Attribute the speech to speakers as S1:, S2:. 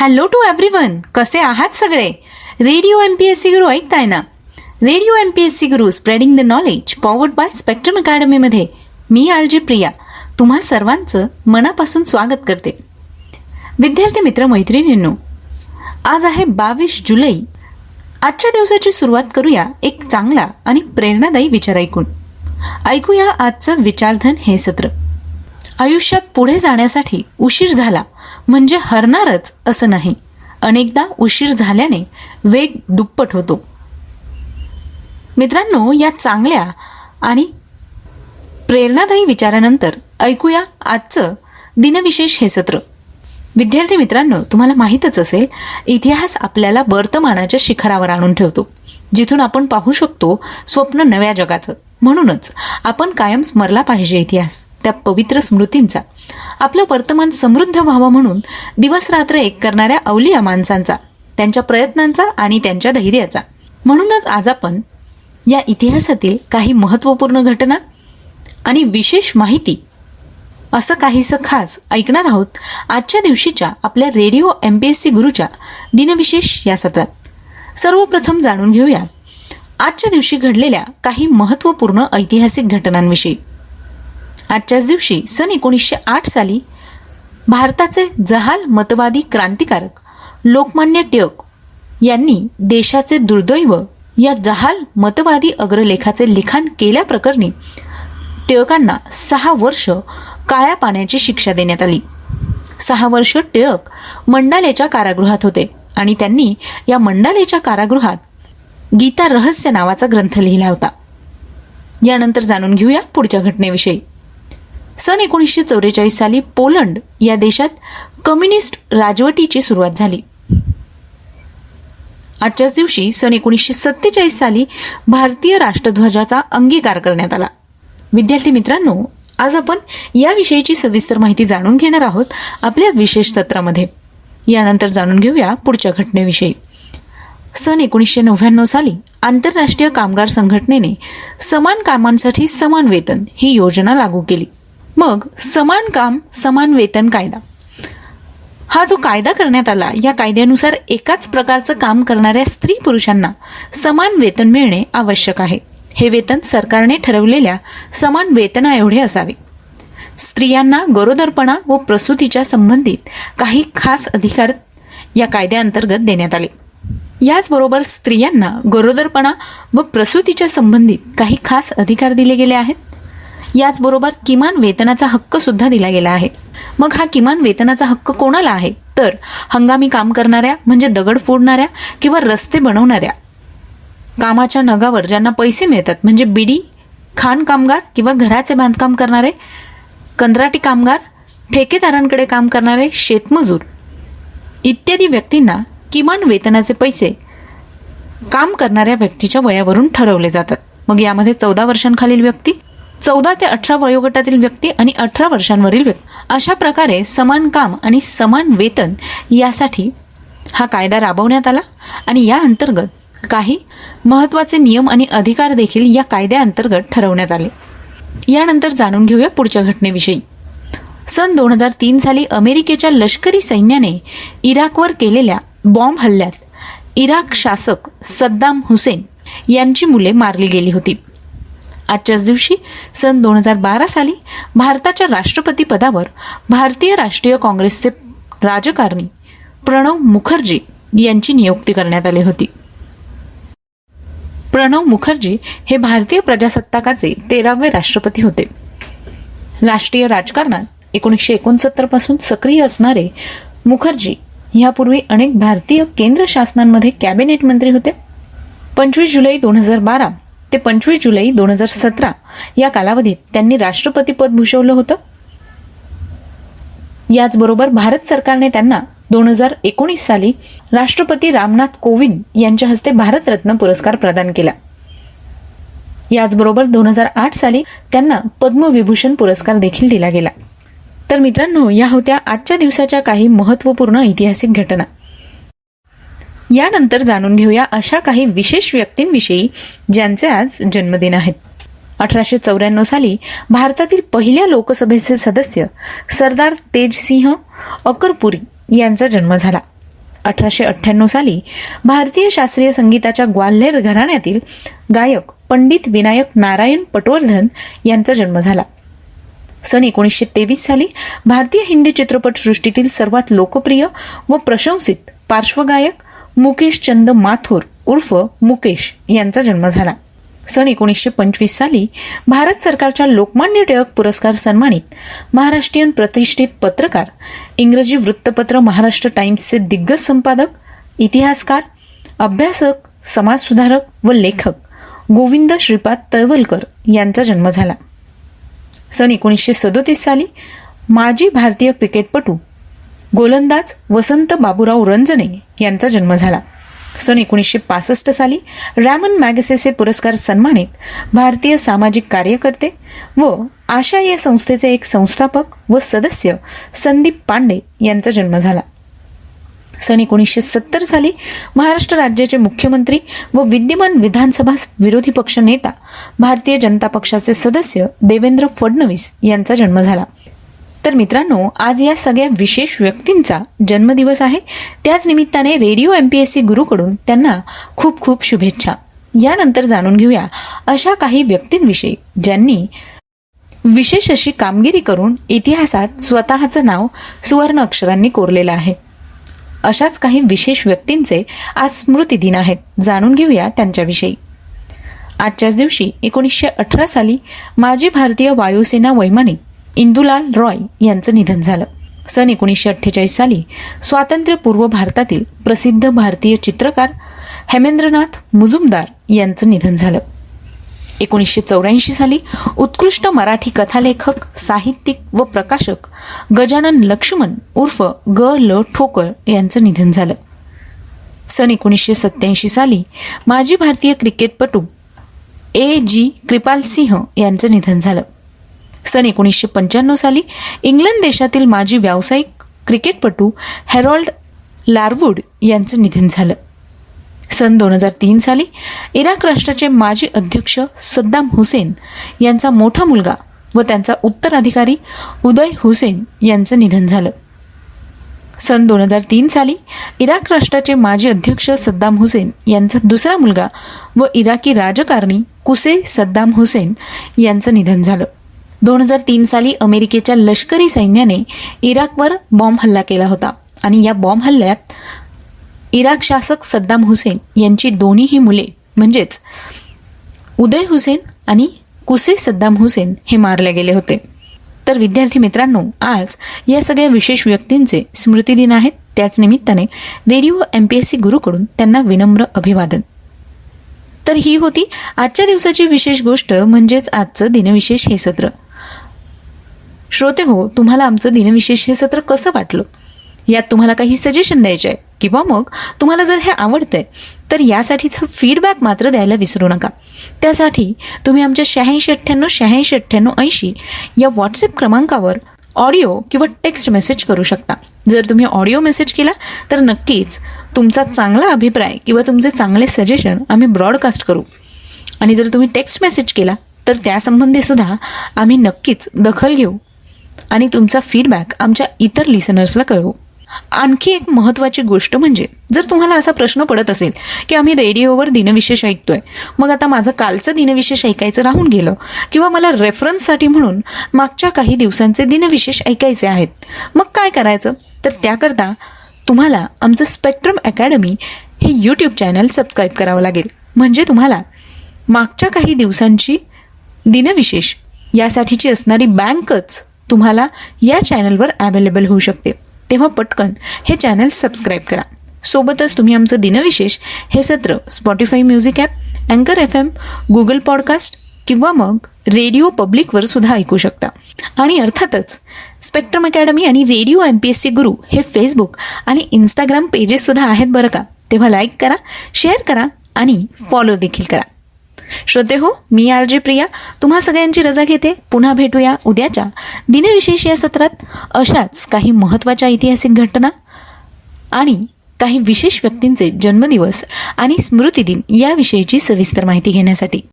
S1: Hello to everyone कसे आहात सगळे? Radio M P S C Guru ऐकताय ना? Radio M P S C Guru spreading the knowledge powered by Spectrum अकॅडमीमध्ये मी R J Priya. तुम्हा सर्वांचं मनापासून स्वागत करते. विद्यार्थी मित्र मैत्रिणींनो आज आहे बावीस जुलै. आजच्या दिवसाची सुरुवात करूया एक चांगला आणि प्रेरणादायी विचार ऐकून. ऐकूया आजचं विचारधन हे सत्र. आयुष्यात पुढे जाण्यासाठी उशीर झाला म्हणजे हरणारच असं नाही. अनेकदा उशीर झाल्याने वेग दुप्पट होतो. मित्रांनो या चांगल्या आणि प्रेरणादायी विचारानंतर ऐकूया आजचं दिनविशेष हे सत्र. विद्यार्थी मित्रांनो तुम्हाला माहीतच असेल इतिहास आपल्याला वर्तमानाच्या शिखरावर आणून ठेवतो जिथून आपण पाहू शकतो स्वप्न नव्या जगाचं. म्हणूनच आपण कायम स्मरला पाहिजे इतिहास. त्या पवित्र स्मृतींचा. आपलं वर्तमान समृद्ध व्हावं म्हणून दिवस रात्र एक करणाऱ्या अवलिया माणसांचा त्यांच्या प्रयत्नांचा आणि त्यांच्या धैर्याचा. म्हणूनच आज आपण या इतिहासातील काही महत्त्वपूर्ण घटना आणि विशेष माहिती असं काहीसं खास ऐकणार आहोत आजच्या दिवशीच्या आपल्या radio M P S C गुरुच्या दिनविशेष या सत्रात. सर्वप्रथम जाणून घेऊया आजच्या दिवशी घडलेल्या काही महत्त्वपूर्ण ऐतिहासिक घटनांविषयी. आजच्याच दिवशी सन एकोणीसशे आठ साली भारताचे जहाल मतवादी क्रांतिकारक लोकमान्य टिळक यांनी देशाचे दुर्दैव या जहाल मतवादी अग्रलेखाचे लिखाण केल्याप्रकरणी टिळकांना सहा वर्ष काळ्या पाण्याची शिक्षा देण्यात आली. सहा वर्ष टिळक मंडालेच्या कारागृहात होते आणि त्यांनी या मंडालेच्या कारागृहात गीता रहस्य नावाचा ग्रंथ लिहिला होता. यानंतर जाणून घेऊया पुढच्या घटनेविषयी. सन एकोणीसशे चौवेचाळीस साली पोलंड या देशात कम्युनिस्ट राजवटीची सुरुवात झाली. आजच्याच दिवशी सन एकोणीसशे सत्तेचाळीस साली भारतीय राष्ट्रध्वजाचा अंगीकार करण्यात आला. विद्यार्थी मित्रांनो आज आपण याविषयीची सविस्तर माहिती जाणून घेणार आहोत आपल्या विशेष सत्रामध्ये. यानंतर जाणून घेऊया पुढच्या घटनेविषयी. सन एकोणीसशे नव्याण्णव साली आंतरराष्ट्रीय कामगार संघटनेने समान कामांसाठी समान वेतन ही योजना लागू केली. मग समान काम समान वेतन कायदा. हा जो कायदा करण्यात आला या कायद्यानुसार एकाच प्रकारचं काम करणाऱ्या स्त्री पुरुषांना समान वेतन मिळणे आवश्यक आहे. हे वेतन सरकारने ठरवलेल्या समान वेतना एवढे असावे. स्त्रियांना गरोदरपणा व प्रसूतीच्या संबंधित काही खास अधिकार या कायद्याअंतर्गत देण्यात आले. याचबरोबर स्त्रियांना गरोदरपणा व प्रसूतीच्या संबंधित काही खास अधिकार दिले गेले आहेत. याचबरोबर किमान वेतनाचा हक्क सुद्धा दिला गेला आहे. मग हा किमान वेतनाचा हक्क कोणाला आहे? तर हंगामी काम करणाऱ्या म्हणजे दगड फोडणाऱ्या किंवा रस्ते बनवणाऱ्या. कामाच्या नगावर ज्यांना पैसे मिळतात म्हणजे बिडी खाण कामगार किंवा घराचे बांधकाम करणारे कंत्राटी कामगार ठेकेदारांकडे काम करणारे शेतमजूर. इत्यादी व्यक्तींना किमान वेतनाचे पैसे काम करणाऱ्या व्यक्तीच्या वयावरून ठरवले जातात. मग यामध्ये चौदा वर्षांखालील व्यक्ती चौदा ते अठरा वयोगटातील व्यक्ती आणि अठरा वर्षांवरील व्यक्ती अशा प्रकारे समान काम आणि समान वेतन यासाठी हा कायदा राबवण्यात आला आणि या अंतर्गत काही महत्त्वाचे नियम आणि अधिकार देखील या कायद्याअंतर्गत ठरवण्यात आले. यानंतर जाणून घेऊया पुढच्या घटनेविषयी. सन दोन हजार तीन साली अमेरिकेच्या लष्करी सैन्याने इराकवर केलेल्या बॉम्ब हल्ल्यात इराक शासक सद्दाम हुसेन यांची मुले मारली गेली होती. आजच्याच दिवशी सन दोन हजार बारा साली भारताच्या राष्ट्रपती पदावर भारतीय राष्ट्रीय काँग्रेसचे राजकारणी प्रणव मुखर्जी यांची नियुक्ती करण्यात आली होती. प्रणव मुखर्जी हे भारतीय प्रजासत्ताकाचे तेरावे राष्ट्रपती होते. राष्ट्रीय राजकारणात एकोणीसशे एकोणसत्तरपासून सक्रिय असणारे मुखर्जी ह्यापूर्वी अनेक भारतीय केंद्र शासनांमध्ये कॅबिनेट मंत्री होते. पंचवीस जुलै दोन हजार बारा ते पंचवीस जुलै दोन हजार सतरा या कालावधीत त्यांनी राष्ट्रपती पद भूषवलं होतं. याचबरोबर भारत सरकारने त्यांना दोन हजार एकोणीस साली राष्ट्रपती रामनाथ कोविंद यांच्या हस्ते भारतरत्न पुरस्कार प्रदान केला. याचबरोबर दोन हजार आठ साली त्यांना पद्मविभूषण पुरस्कार देखील दिला गेला. तर मित्रांनो या होत्या आजच्या दिवसाच्या काही महत्त्वपूर्ण ऐतिहासिक घटना. यानंतर जाणून घेऊया अशा काही विशेष व्यक्तींविषयी ज्यांचे आज जन्मदिन आहेत. अठराशे चौऱ्याण्णव साली भारतातील पहिल्या लोकसभेचे सदस्य सरदार तेजसिंह अकरपुरी यांचा जन्म झाला. अठराशे अठ्ठ्याण्णव साली भारतीय शास्त्रीय संगीताच्या ग्वाल्हेर घराण्यातील गायक पंडित विनायक नारायण पटवर्धन यांचा जन्म झाला. सन एकोणीसशे तेवीस साली भारतीय हिंदी चित्रपटसृष्टीतील सर्वात लोकप्रिय व प्रशंसित पार्श्वगायक मुकेश चंद माथुर उर्फ मुकेश यांचा जन्म झाला. सन एकोणीसशे पंचवीस साली भारत सरकारच्या लोकमान्य टिळक पुरस्कार सन्मानित महाराष्ट्रीयन प्रतिष्ठित पत्रकार इंग्रजी वृत्तपत्र महाराष्ट्र टाइम्सचे दिग्गज संपादक इतिहासकार अभ्यासक समाजसुधारक व लेखक गोविंद श्रीपाद तळवलकर यांचा जन्म झाला. सन एकोणीसशे सदोतीस साली माजी भारतीय क्रिकेटपटू गोलंदाज वसंत बाबूराव रंजने यांचा जन्म झाला. सन एकोणीसशे पासष्ट साली रॅमन मॅगसेसे पुरस्कार सन्मानित भारतीय सामाजिक कार्यकर्ते व आशा या संस्थेचे एक संस्थापक व सदस्य संदीप पांडे यांचा जन्म झाला. सन एकोणीसशे सत्तर साली महाराष्ट्र राज्याचे मुख्यमंत्री व विद्यमान विधानसभा विरोधी पक्ष नेता भारतीय जनता पक्षाचे सदस्य देवेंद्र फडणवीस यांचा जन्म झाला. तर मित्रांनो आज या सगळ्या विशेष व्यक्तींचा जन्मदिवस आहे. त्याच निमित्ताने radio M P S C गुरुकडून त्यांना खूप खूप शुभेच्छा. यानंतर जाणून घेऊया अशा काही व्यक्तींविषयी ज्यांनी विशेष अशी कामगिरी करून इतिहासात स्वतःचं नाव सुवर्ण अक्षरांनी कोरलेलं आहे. अशाच काही विशेष व्यक्तींचे आज स्मृती दिन आहेत. जाणून घेऊया त्यांच्याविषयी. आजच्याच दिवशी एकोणीसशे अठरा साली माजी भारतीय वायुसेना वैमानिक इंदुलाल रॉय यांचं निधन झालं. सन एकोणीसशे अठ्ठेचाळीस साली स्वातंत्र्यपूर्व भारतातील प्रसिद्ध भारतीय चित्रकार हेमेंद्रनाथ मुजुमदार यांचं निधन झालं. एकोणीसशे चौऱ्याऐंशी साली उत्कृष्ट मराठी कथालेखक साहित्यिक व प्रकाशक गजानन लक्ष्मण उर्फ ग ल ठोकळ यांचं निधन झालं. सन एकोणीसशे सत्याऐंशी साली माजी भारतीय क्रिकेटपटू ए जी कृपाल सिंह यांचं निधन झालं. सन एकोणीसशे पंच्याण्णव साली इंग्लंड देशातील माजी व्यावसायिक क्रिकेटपटू हॅरॉल्ड लारवूड यांचं निधन झालं. सन दोन हजार तीन साली इराक राष्ट्राचे माजी अध्यक्ष सद्दाम हुसेन यांचा मोठा मुलगा व त्यांचा उत्तराधिकारी उदय हुसेन यांचं निधन झालं. सन दोन हजार तीन साली इराक राष्ट्राचे माजी अध्यक्ष सद्दाम हुसेन यांचा दुसरा मुलगा व इराकी राजकारणी कुसे सद्दाम हुसेन यांचं निधन झालं. दोन हजार तीन साली अमेरिकेच्या लष्करी सैन्याने इराकवर बॉम्ब हल्ला केला होता. आणि या बॉम्ब हल्ल्यात इराक शासक सद्दाम हुसेन यांची दोन्हीही मुले म्हणजेच उदय हुसेन आणि कुसे सद्दाम हुसेन हे मारले गेले होते. तर विद्यार्थी मित्रांनो आज या सगळ्या विशेष व्यक्तींचे स्मृतिदिन आहेत. त्याच निमित्ताने radio M P S C गुरुकडून त्यांना विनम्र अभिवादन. तर ही होती आजच्या दिवसाची विशेष गोष्ट म्हणजेच आजचं दिनविशेष हे सत्र. श्रोते हो तुम्हाला आमचं दिनविशेष हे सत्र कसं वाटलं? यात तुम्हाला काही सजेशन द्यायचे आहे? किंवा मग तुम्हाला जर हे आवडतंय तर यासाठीचा फीडबॅक मात्र द्यायला विसरू नका. त्यासाठी तुम्ही आमच्या शहाऐंशी अठ्ठ्याण्णव शहाऐंशी अठ्ठ्याण्णव ऐंशी या व्हॉट्सअप क्रमांकावर ऑडिओ किंवा टेक्स्ट मेसेज करू शकता. जर तुम्ही ऑडिओ मेसेज केला तर नक्कीच तुमचा चांगला अभिप्राय किंवा तुमचे चांगले सजेशन आम्ही ब्रॉडकास्ट करू. आणि जर तुम्ही टेक्स्ट मेसेज केला तर त्यासंबंधी सुद्धा आम्ही नक्कीच दखल घेऊ. आणि तुमचा फीडबॅक आमच्या इतर लिसनर्सला कळवू. आणखी एक महत्त्वाची गोष्ट म्हणजे जर तुम्हाला असा प्रश्न पडत असेल की आम्ही रेडिओवर दिनविशेष ऐकतोय मग आता माझं कालचं दिनविशेष ऐकायचं राहून गेलं किंवा मला रेफरन्ससाठी म्हणून मागच्या काही दिवसांचे दिनविशेष ऐकायचे आहेत मग काय करायचं? तर त्याकरता तुम्हाला आमचं स्पेक्ट्रम अकॅडमी हे यूट्यूब चॅनल सबस्क्राईब करावं लागेल. म्हणजे तुम्हाला मागच्या काही दिवसांची दिनविशेष यासाठीची असणारी बँकच तुम्हाला या चॅनलवर अवेलेबल होऊ शकते. तेव्हा पटकन हे चॅनल सबस्क्राईब करा. सोबतच तुम्ही आमचं दिनविशेष हे सत्र स्पॉटीफाय म्युझिक ॲप अँकर एफ एम गुगल पॉडकास्ट किंवा मग रेडिओ पब्लिकवर सुद्धा ऐकू शकता. आणि अर्थातच स्पेक्ट्रम अकॅडमी आणि radio M P S C Guru हे फेसबुक आणि इंस्टाग्राम पेजेससुद्धा आहेत बरं का. तेव्हा लाईक करा शेअर करा आणि फॉलो देखील करा. श्रोते हो मी आर जे प्रिया. तुम्हा सगळ्यांची रजा घेते. पुन्हा भेटूया उद्याच्या दिनविशेष या सत्रात. अशाच काही महत्त्वाच्या ऐतिहासिक घटना आणि काही विशेष व्यक्तींचे जन्मदिवस आणि स्मृतिदिन याविषयीची सविस्तर माहिती घेण्यासाठी.